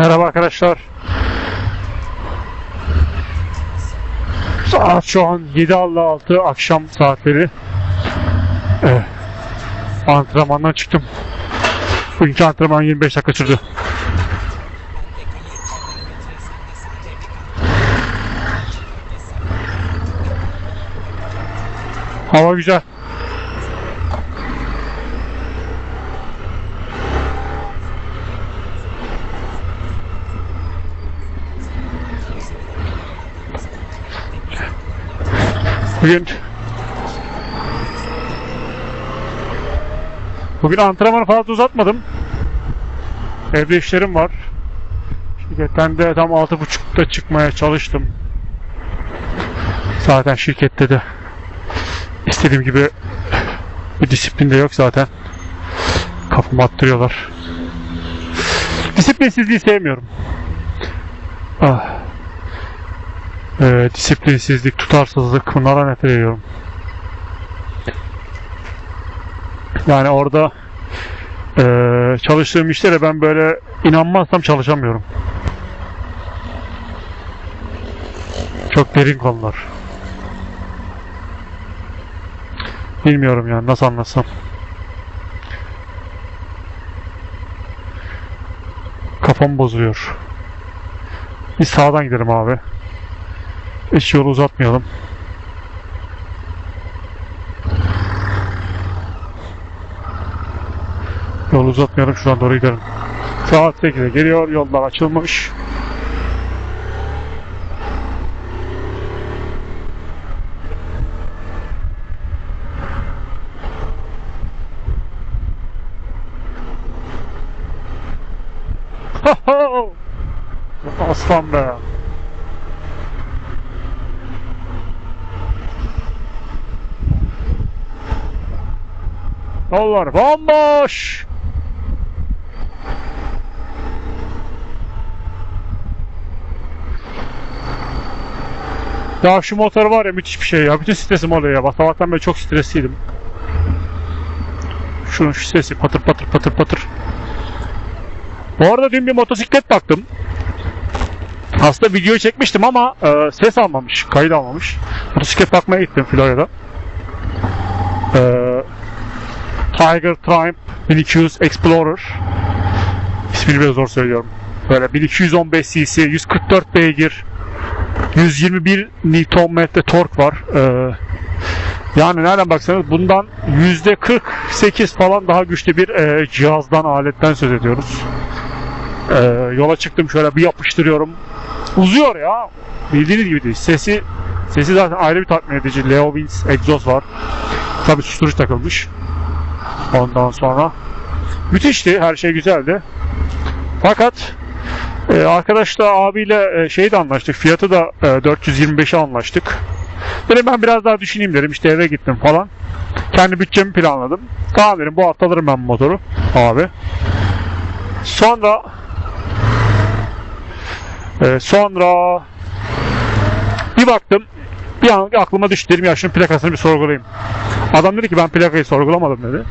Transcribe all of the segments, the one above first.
Merhaba arkadaşlar. Saat şu an 7.56 akşam saatleri. Evet. Antrenmandan çıktım. Bugünkü antrenman 25 dakika sürdü. Hava güzel. Bugün Bugün antrenmanı fazla uzatmadım. Evde işlerim var. Şirketten de tam 6.30'da çıkmaya çalıştım. Zaten şirkette de istediğim gibi bir disiplin de yok zaten. Kafamı attırıyorlar. Disiplinsizliği sevmiyorum. Ah. Ee, disiplinsizlik, tutarsızlık bunlara nefret ediyorum. Yani orada eee, çalıştığım işlere ben böyle inanmazsam çalışamıyorum. Çok derin konular. Bilmiyorum yani nasıl anlatsam. Kafam bozuluyor. Biz sağdan gidelim abi. Hiç yolu uzatmayalım. Yolu uzatmayalım şuradan doğru gidelim. Saat 8'e geliyor. Yollar açılmış. Aslan be. Yollar bomboş. Ya şu motor var ya müthiş bir şey ya. Bütün stresim oluyor ya. Bak sabahtan çok stresliydim. Şunun şu sesi patır patır patır patır. Bu arada dün bir motosiklet baktım. Aslında video çekmiştim ama e, ses almamış, kayıt almamış. Motosiklet bakmaya gittim Florya'da. E, Tiger Triumph 1200 Explorer. İsmini biraz zor söylüyorum. Böyle 1215 cc, 144 beygir, 121 Nm tork var. Ee, yani nereden baksanız bundan %48 falan daha güçlü bir e, cihazdan, aletten söz ediyoruz. Ee, yola çıktım şöyle bir yapıştırıyorum. Uzuyor ya. Bildiğiniz gibi değil. Sesi sesi zaten ayrı bir tatmin edici. Leo Wins egzoz var. Tabi susturucu takılmış. Ondan sonra müthişti. Her şey güzeldi. Fakat ee, arkadaşla abiyle e, şeyi de anlaştık. Fiyatı da e, 425'e anlaştık. Dedim ben biraz daha düşüneyim dedim. İşte eve gittim falan. Kendi bütçemi planladım. Tamam dedim bu hafta alırım ben motoru abi. Sonra e, sonra bir baktım bir an aklıma düştü dedim ya şunun plakasını bir sorgulayayım. Adam dedi ki ben plakayı sorgulamadım dedi.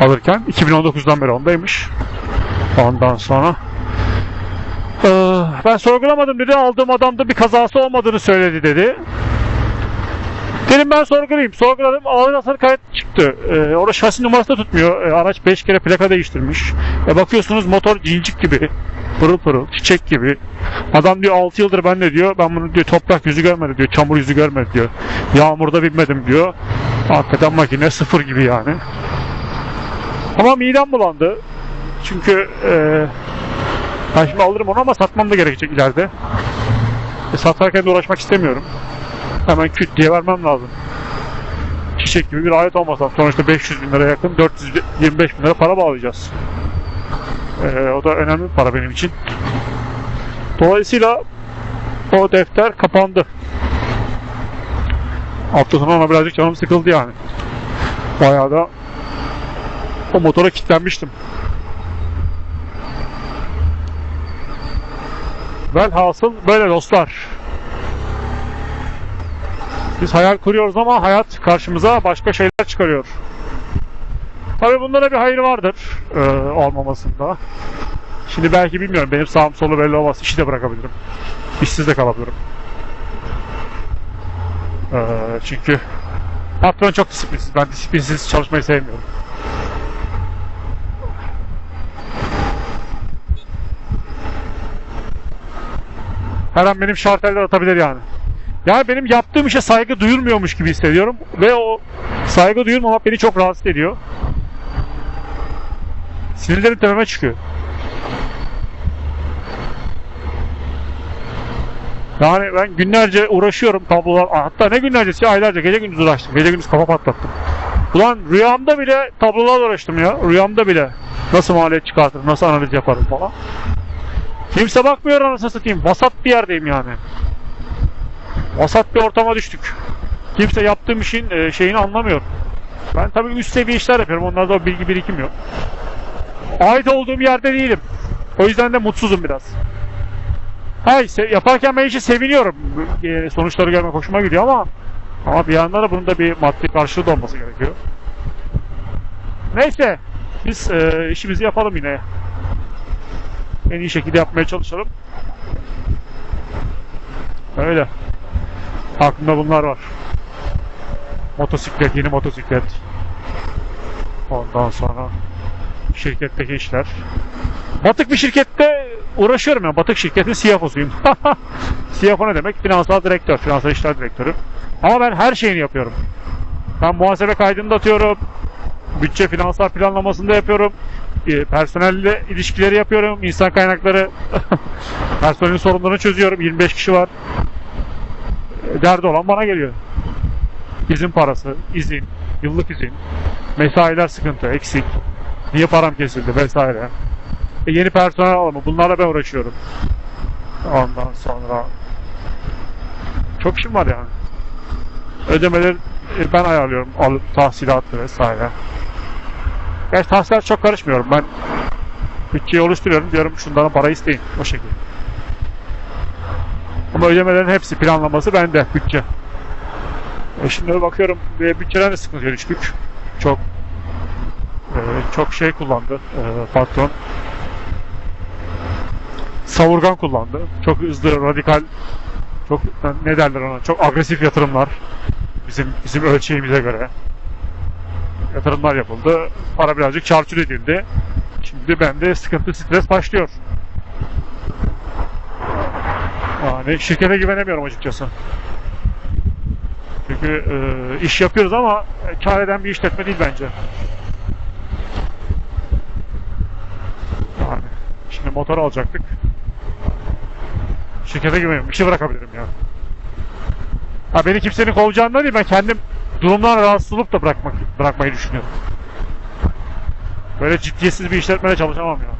Alırken 2019'dan beri ondaymış. Ondan sonra ee, ben sorgulamadım dedi. Aldığım adamda bir kazası olmadığını söyledi dedi. Dedim ben sorgulayayım. Sorguladım. Ağır hasar kayıt çıktı. Ee, orada şasi numarası da tutmuyor. Ee, araç 5 kere plaka değiştirmiş. E, bakıyorsunuz motor cincik gibi. Pırıl pırıl. Çiçek gibi. Adam diyor 6 yıldır ben de diyor. Ben bunu diyor toprak yüzü görmedi diyor. Çamur yüzü görmedi diyor. Yağmurda binmedim diyor. Hakikaten makine sıfır gibi yani. Ama midem bulandı. Çünkü eee ben şimdi alırım onu ama satmam da gerekecek ileride. E, satarken de uğraşmak istemiyorum. Hemen küt diye vermem lazım. Çiçek gibi bir alet olmasam sonuçta 500 bin lira yakın 425 bin lira para bağlayacağız. E, o da önemli bir para benim için. Dolayısıyla o defter kapandı. Hafta sonu ona birazcık canım sıkıldı yani. Bayağı da o motora kilitlenmiştim. Velhasıl böyle dostlar. Biz hayal kuruyoruz ama hayat karşımıza başka şeyler çıkarıyor. Tabi bunlara bir hayır vardır e, olmamasında. Şimdi belki bilmiyorum benim sağım solu belli olmaz. İşi de bırakabilirim. İşsiz de kalabilirim. Ee, çünkü patron çok disiplinsiz. Ben disiplinsiz çalışmayı sevmiyorum. Her an benim şarteller atabilir yani. Yani benim yaptığım işe saygı duyulmuyormuş gibi hissediyorum. Ve o saygı duyulmamak beni çok rahatsız ediyor. Sinirlerim tepeme çıkıyor. Yani ben günlerce uğraşıyorum tablolar. Hatta ne günlercesi aylarca gece gündüz uğraştım. Gece gündüz kafa patlattım. Ulan rüyamda bile tablolarla uğraştım ya. Rüyamda bile. Nasıl maliyet çıkartırım, nasıl analiz yaparım falan. Kimse bakmıyor anasını satayım. Vasat bir yerdeyim yani. Vasat bir ortama düştük. Kimse yaptığım işin e, şeyini anlamıyor. Ben tabii üst seviye işler yapıyorum. Onlarda o bilgi birikim yok. Ait olduğum yerde değilim. O yüzden de mutsuzum biraz. Hay se- yaparken ben işi seviniyorum. E, sonuçları görmek hoşuma gidiyor ama ama bir yandan da bunun da bir maddi karşılığı da olması gerekiyor. Neyse biz e, işimizi yapalım yine. En iyi şekilde yapmaya çalışalım. Öyle. Aklımda bunlar var. Motosiklet, yeni motosiklet. Ondan sonra şirketteki işler. Batık bir şirkette uğraşıyorum ya. Batık şirketin CFO'suyum. CFO ne demek? Finansal direktör, finansal işler direktörü. Ama ben her şeyini yapıyorum. Ben muhasebe kaydını da atıyorum. Bütçe finansal planlamasını da yapıyorum. E, Personelle ilişkileri yapıyorum. insan kaynakları personelin sorunlarını çözüyorum. 25 kişi var. E, Derdi olan bana geliyor. İzin parası, izin, yıllık izin, mesailer sıkıntı, eksik. Niye param kesildi vesaire. E, yeni personel alımı. Bunlarla ben uğraşıyorum. Ondan sonra çok işim var yani. Ödemeleri e, ben ayarlıyorum. Alıp tahsilatı vesaire. Gerçi tahsilat çok karışmıyorum. Ben bütçeyi oluşturuyorum. Diyorum şundan para isteyin. O şekilde. Ama ödemelerin hepsi planlaması bende. Bütçe. E şimdi bakıyorum ve bütçeden de sıkıntıya düştük. Çok e, çok şey kullandı e, patron. Savurgan kullandı. Çok hızlı, radikal, çok ne derler ona, çok agresif yatırımlar. Bizim bizim ölçeğimize göre yatırımlar yapıldı. Para birazcık çarçur edildi. Şimdi bende sıkıntı, stres başlıyor. Yani şirkete güvenemiyorum açıkçası. Çünkü e, iş yapıyoruz ama e, kar eden bir işletme değil bence. Yani şimdi motor alacaktık. Şirkete güveniyorum. İşi bırakabilirim ya. Ha beni kimsenin kovacağından değil ben kendim durumdan rahatsız olup da bırakmak, bırakmayı düşünüyorum. Böyle ciddiyetsiz bir işletmede çalışamam ya.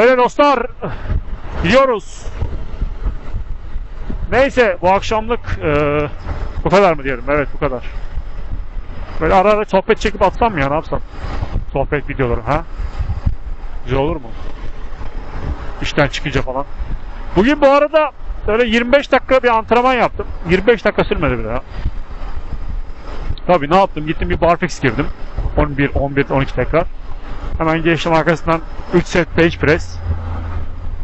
Öyle dostlar. Gidiyoruz. Neyse bu akşamlık eee, bu kadar mı diyelim? Evet bu kadar. Böyle ara ara sohbet çekip atsam mı ya ne yapsam? Sohbet videoları ha? Güzel olur mu? İşten çıkınca falan. Bugün bu arada böyle 25 dakika bir antrenman yaptım. 25 dakika sürmedi bile ya. Tabii ne yaptım? Gittim bir barfix girdim. 11, 11, 12 tekrar. Hemen geçtim arkasından 3 set bench press.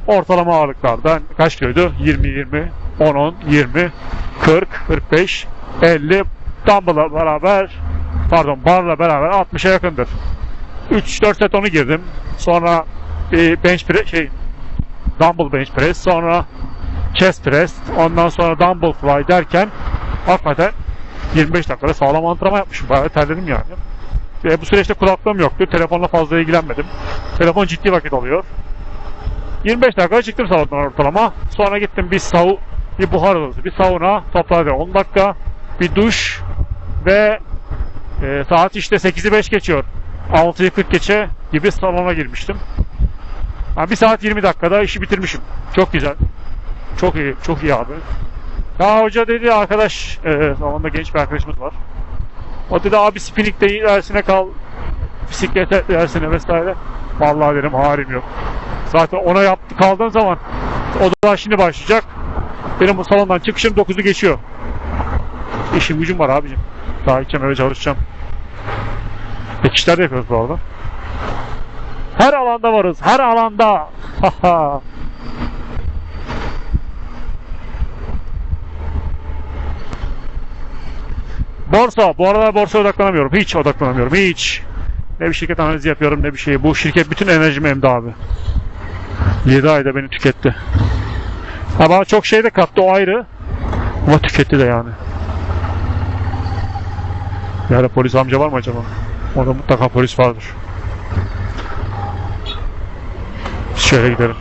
Ortalama ağırlıklardan kaç kiloydu? 20, 20, 10, 10, 20, 40, 45, 50 dumbbell'la beraber pardon barla beraber 60'a yakındır. 3-4 set onu girdim. Sonra e, bench press şey dumbbell bench press, sonra chest press, ondan sonra dumbbell fly derken hakikaten 25 dakikada sağlam antrenman yapmışım. Bayağı terledim yani. Ve bu süreçte kulaklığım yoktu. Telefonla fazla ilgilenmedim. Telefon ciddi vakit alıyor. 25 dakika çıktım salondan ortalama. Sonra gittim bir sau bir buhar odası, bir sauna, toplarda 10 dakika, bir duş ve e, saat işte 8'i 5 geçiyor. 6'yı 40 geçe gibi salona girmiştim. Yani 1 saat 20 dakikada işi bitirmişim. Çok güzel. Çok iyi, çok iyi abi. Ya hoca dedi arkadaş, e, zamanında genç bir arkadaşımız var. O dedi abi spinning de dersine kal, bisiklete dersine vesaire. Vallahi dedim halim yok. Zaten ona yaptı kaldığım zaman o da şimdi başlayacak. Benim bu salondan çıkışım 9'u geçiyor. İşim gücüm var abicim. Daha içemeye çalışacağım. Ek işler yapıyoruz bu arada. Her alanda varız. Her alanda. Borsa. Bu arada borsaya odaklanamıyorum. Hiç odaklanamıyorum. Hiç. Ne bir şirket analizi yapıyorum ne bir şey. Bu şirket bütün enerjimi emdi abi. 7 ayda beni tüketti. Ama çok şey de kattı o ayrı. Ama tüketti de yani. Yani polis amca var mı acaba? Orada mutlaka polis vardır. Şöyle gidelim.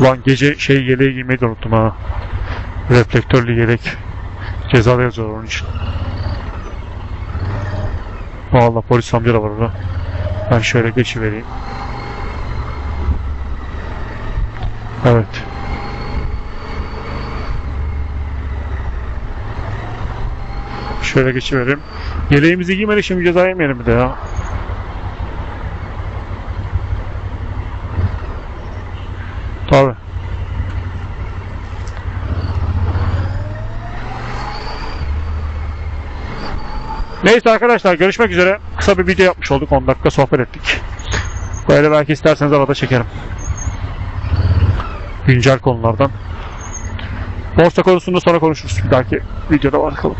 Ulan gece şey yeleği giymeyi de unuttum ha. Reflektörlü yelek. Ceza da yazıyor onun için. Valla polis amca da var orada. Ben şöyle geçivereyim. Evet. Şöyle geçiverim. Yeleğimizi giymedik şimdi ceza yemeyelim bir de ya. Tabi. Neyse arkadaşlar görüşmek üzere. Kısa bir video yapmış olduk. 10 dakika sohbet ettik. Böyle belki isterseniz arada çekerim. Güncel konulardan. Borsa konusunda sonra konuşuruz. Bir dahaki videoda bakalım.